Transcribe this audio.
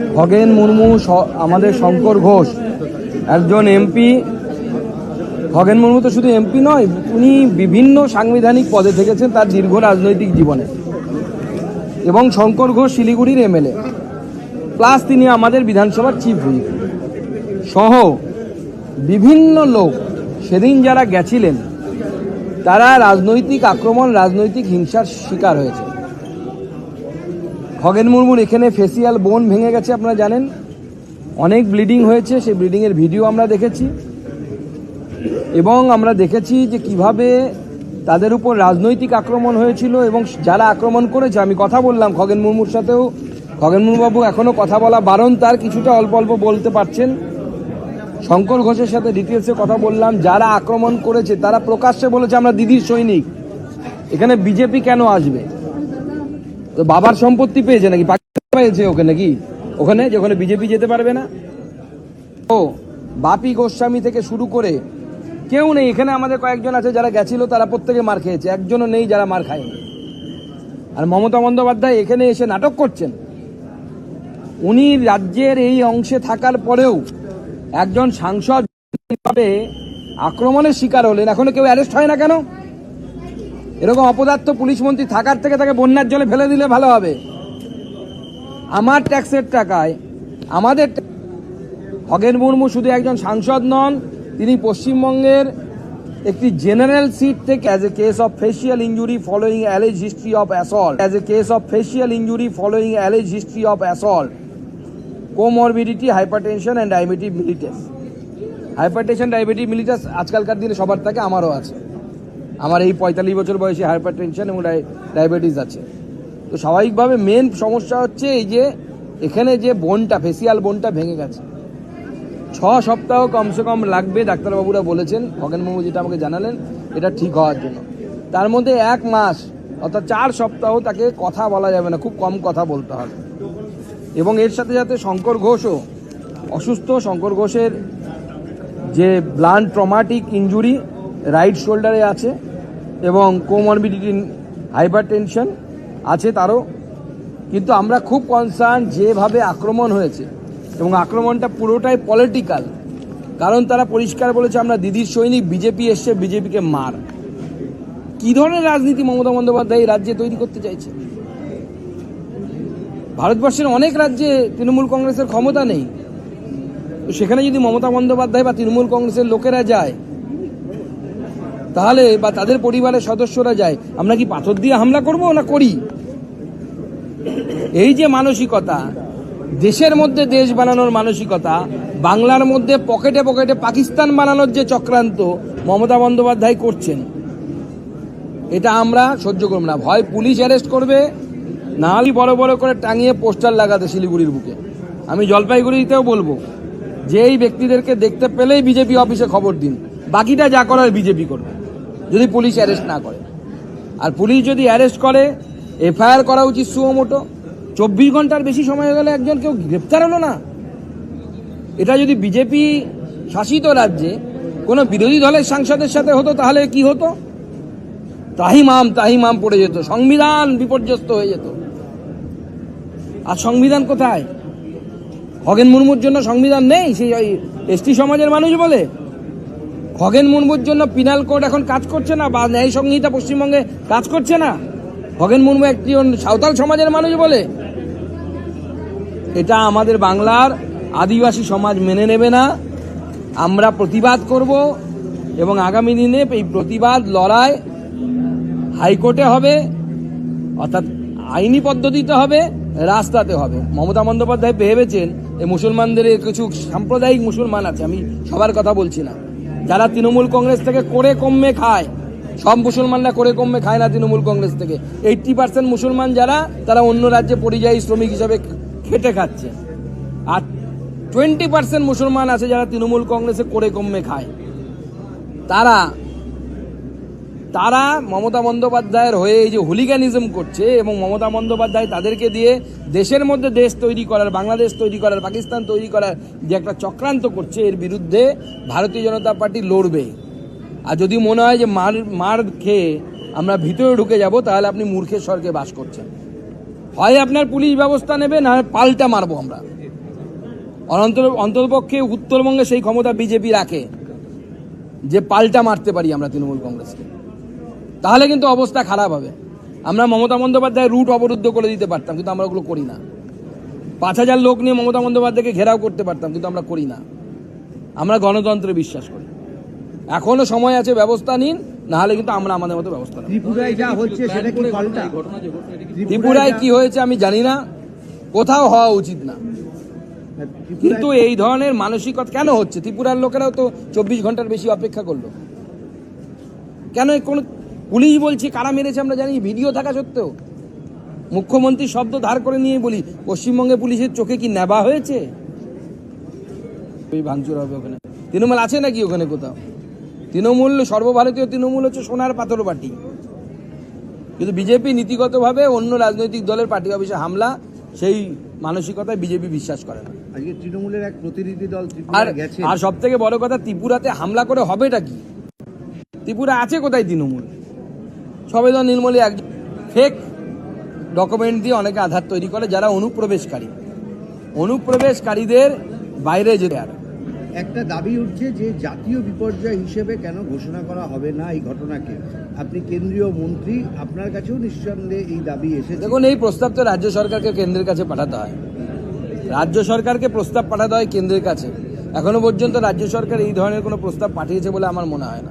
খগেন মুর্মু আমাদের শঙ্কর ঘোষ, একজন এমপি। খগেন মুর্মু তো শুধু এমপি নয়, উনি বিভিন্ন সাংবিধানিক পদে থেকেছেন তার দীর্ঘ রাজনৈতিক জীবনে। এবং শঙ্কর ঘোষ শিলিগুড়ির এমএলএ। প্লাস তিনি আমাদের বিধানসভার চিফ হুইপ। সহ বিভিন্ন লোক সেদিন যারা গেছিলেন, তারা রাজনৈতিক আক্রমণ, রাজনৈতিক হিংসার শিকার হয়েছে। খগেন মুর্মুর এখানে ফেসিয়াল বোন ভেঙে গেছে, আপনারা জানেন। অনেক ব্লিডিং হয়েছে, সেই ব্লিডিংয়ের ভিডিও আমরা দেখেছি। এবং আমরা দেখেছি যে কীভাবে তাদের উপর রাজনৈতিক আক্রমণ হয়েছিল এবং যারা আক্রমণ করেছে, আমি কথা বললাম খগেন মুর্মুর সাথেও। খগেন মুর্মুবাবু এখনও কথা বলা বারণ, তার কিছুটা অল্প অল্প বলতে পারছেন। শঙ্কর ঘোষের সাথে ডিটেলসে কথা বললাম, যারা আক্রমণ করেছে, তারা প্রকাশ্যে বলেছে, আমরা দিদির সৈনিক। এখানে বিজেপি কেন আসবে? বাবার সম্পত্তি পেয়েছে নাকি? পেয়েছে ওকে নাকি? ওখানে, যে ওখানে বিজেপি যেতে পারবে না? ও, বাপি গোস্বামী থেকে শুরু করে কেউ নেই। এখানে আমাদের কয়েকজন আছে যারা গেছিল, তারা প্রত্যেকে মার খেয়েছে। একজনও নেই যারা মার খায়নি। আর মমতা বন্দ্যোপাধ্যায় এখানে এসে নাটক করছেন। উনি রাজ্যের এই অংশে থাকার পরেও একজন সাংসদ আক্রমণের শিকার হলেন। এখনও কেউ অ্যারেস্ট হয় না কেন? এরকম অপদার্থ পুলিশ মন্ত্রী থাকার থেকে তাকে বন্যার জলে ফেলে দিলে ভালো হবে। আমার ট্যাক্সের টাকায়, আমাদের খগেন মুর্মু শুধু একজন সাংসদ নন, তিনি পশ্চিমবঙ্গের একটি জেনারেল সিট থেকে as a case of facial injury following alleged history of assault as a case of facial injury following alleged history of assault comorbidity hypertension and diabetic mellitus hypertension diabetic mellitus আজকালকার দিনে সবার থাকে আমারও আছে। আমার এই পঁয়তাল্লিশ বছর বয়সে হাইপার টেনশন এবং ডায়াবেটিস আছে। তো স্বাভাবিকভাবে মেন সমস্যা হচ্ছে এই যে এখানে যে বোনটা ফেসিয়াল বোনটা ভেঙে গেছে। ছ সপ্তাহ কমসে কম লাগবে, ডাক্তারবাবুরা বলেছেন খগেন বাবু যেটা আমাকে জানালেন, এটা ঠিক হওয়ার জন্য। তার মধ্যে এক মাস, অর্থাৎ চার সপ্তাহ তাকে কথা বলা যাবে না, খুব কম কথা বলতে হবে। এবং এর সাথে সাথে শঙ্কর ঘোষও, অসুস্থ শঙ্কর ঘোষের যে ব্লান্ট ট্রমাটিক ইঞ্জুরি রাইট শোল্ডারে আছে এবং কোমরবিডিটি হাইপার টেনশন আছে তারও। কিন্তু আমরা খুব কনসার্ন যেভাবে আক্রমণ হয়েছে এবং আক্রমণটা পুরোটাই পলিটিক্যাল কারণ তারা পরিষ্কার বলেছে, আমরা দিদির সৈনিক, বিজেপি এসছে, বিজেপিকে মার। কি ধরনের রাজনীতি মমতা বন্দ্যোপাধ্যায় এই রাজ্যে তৈরি করতে চাইছে? ভারতবর্ষের অনেক রাজ্যে তৃণমূল কংগ্রেসের ক্ষমতা নেই। সেখানে যদি মমতা বন্দ্যোপাধ্যায় বা তৃণমূল কংগ্রেসের লোকেরা যায় তাহলে বা তাদের পরিবারের সদস্যরা যায়, আমরা কি পাথর দিয়ে হামলা করব না করি? এই যে মানসিকতা, দেশের মধ্যে দেশ বানানোর মানসিকতা, বাংলার মধ্যে পকেটে পকেটে পাকিস্তান বানানোর যে চক্রান্ত মমতা বন্দ্যোপাধ্যায় করছেন, এটা আমরা সহ্য করব না। ভয় পুলিশ অ্যারেস্ট করবে, না হলে বড় বড় করে টাঙিয়ে পোস্টার লাগাতে শিলিগুড়ির বুকে। আমি জলপাইগুড়িতেও বলব যে এই ব্যক্তিদেরকে দেখতে পেলেই বিজেপি অফিসে খবর দিন, বাকিটা যা করার বিজেপি করবে। যদি পুলিশ অ্যারেস্ট না করে। আর পুলিশ যদি অ্যারেস্ট করে, এফআইআর করা উচিত সুমোটো চব্বিশ ঘণ্টার বেশি সময় হয়ে গেলে একজন কেউ গ্রেপ্তার হলো না। এটা যদি বিজেপি শাসিত রাজ্যে কোনো বিরোধী দলের সাংসদের সাথে হতো, তাহলে কি হতো? তাহিমাম তাহিমাম পড়ে যেত। সংবিধান বিপর্যস্ত হয়ে যেত। আর সংবিধান কোথায়? খগেন মুর্মুর জন্য সংবিধান নেই, সেই এসটি সমাজের মানুষ বলে। খগেন মুর্মুর জন্য পিনাল কোড এখন কাজ করছে না বা ন্যায় সংহিতা পশ্চিমবঙ্গে কাজ করছে না? খগেন মুর্মু একটি সাঁওতাল সমাজের মানুষ বলে। এটা আমাদের বাংলার আদিবাসী সমাজ মেনে নেবে না। আমরা প্রতিবাদ করব এবং আগামী দিনে এই প্রতিবাদ লড়াই হাইকোর্টে হবে, অর্থাৎ আইনি পদ্ধতিতে হবে, রাস্তাতে হবে। মমতা বন্দ্যোপাধ্যায় ভেবেছেন এই মুসলমানদের কিছু সাম্প্রদায়িক মুসলমান আছে, আমি সবার কথা বলছি না। যারা তৃণমূল কংগ্রেস থেকে করে কমে খায়, সব মুসলমানরা করে কমে খায় না তৃণমূল কংগ্রেস থেকে। এইটটি পার্সেন্ট মুসলমান যারা, তারা অন্য রাজ্যে পরিযায়ী শ্রমিক হিসাবে খেটে খাচ্ছে। আর টোয়েন্টি পার্সেন্ট মুসলমান আছে যারা তৃণমূল কংগ্রেসে করে কমে খায়। তারা তারা মমতা বন্দ্যোপাধ্যায়ের হয়ে এই যে হুলিগানিজম করছে এবং মমতা বন্দ্যোপাধ্যায় তাদেরকে দিয়ে দেশের মধ্যে দেশ তৈরি করার, বাংলাদেশ তৈরি করার, পাকিস্তান তৈরি করার যে একটা চক্রান্ত করছে, এর বিরুদ্ধে ভারতীয় জনতা পার্টি লড়বে। আর যদি মনে হয় যে মার মার খেয়ে আমরা ভিতরে ঢুকে যাব, তাহলে আপনি মূর্খের স্বর্গে বাস করছেন। হয় আপনার পুলিশ ব্যবস্থা নেবে, না পাল্টা মারবো আমরা। অনন্ত, অন্ততপক্ষে উত্তরবঙ্গে সেই ক্ষমতা বিজেপি রাখে, যে পাল্টা মারতে পারি আমরা তৃণমূল কংগ্রেসকে। তাহলে কিন্তু অবস্থা খারাপ হবে। আমরা মমতা বন্দ্যোপাধ্যায় রুট অবরুদ্ধ করে দিতে পারতাম কিন্তু আমরা ওগুলো করি না। পাঁচ হাজার লোক নিয়ে মমতা বন্দ্যোপাধ্যায়কে ঘেরাও করতে পারতাম কিন্তু আমরা করি না। আমরা গণতন্ত্রে বিশ্বাস করি। এখনও সময় আছে ব্যবস্থা নিন নাহলে কিন্তু আমরা আমাদের মতো ব্যবস্থা ত্রিপুরায় যা কি ত্রিপুরায় কি হয়েছে আমি জানি না কোথাও হওয়া উচিত না। কিন্তু এই ধরনের মানসিকতা কেন হচ্ছে? ত্রিপুরার লোকেরাও তো চব্বিশ ঘণ্টার বেশি অপেক্ষা করল। কেন কোন পুলিশ বলছে কারা মেরেছে আমরা জানি ভিডিও থাকা সত্ত্বেও। মুখ্যমন্ত্রী শব্দ ধার করে নিয়ে বলি পশ্চিমবঙ্গে পুলিশের চোখে কি নেবা হয়েছে? ভাঙচুর হবে ওখানে। তৃণমূল আছে নাকি ওখানে কোথাও? তৃণমূল সর্বভারতীয় তৃণমূল হচ্ছে সোনার পাথর পার্টি। কিন্তু বিজেপি নীতিগতভাবে অন্য রাজনৈতিক দলের পার্টি অফিসে হামলা সেই মানসিকতায় বিজেপি বিশ্বাস করে না। আজকে তৃণমূলের এক প্রতিনিধি দল আর গেছে। আর সব থেকে বড় কথা ত্রিপুরাতে হামলা করে হবেটা কি? ত্রিপুরা আছে কোথায় তৃণমূল? সবেদন নির্মলী এক ফেক ডকুমেন্ট দিয়ে অনেকে আধার তৈরি করে যারা অনুপ্রবেশকারী। অনুপ্রবেশকারীদের বাইরে যেতে আর একটা দাবি উঠছে যে জাতীয় বিপর্যয় হিসেবে কেন ঘোষণা করা হবে না এই ঘটনাকে? আপনি কেন্দ্রীয় মন্ত্রী আপনার কাছেও নিঃসন্দেহে এই দাবি এসেছে। দেখুন এই প্রস্তাব তো রাজ্য সরকারকে কেন্দ্রের কাছে পাঠাতে হয়। রাজ্য সরকারকে প্রস্তাব পাঠাতে হয় কেন্দ্রের কাছে। এখনও পর্যন্ত রাজ্য সরকার এই ধরনের কোনো প্রস্তাব পাঠিয়েছে বলে আমার মনে হয় না।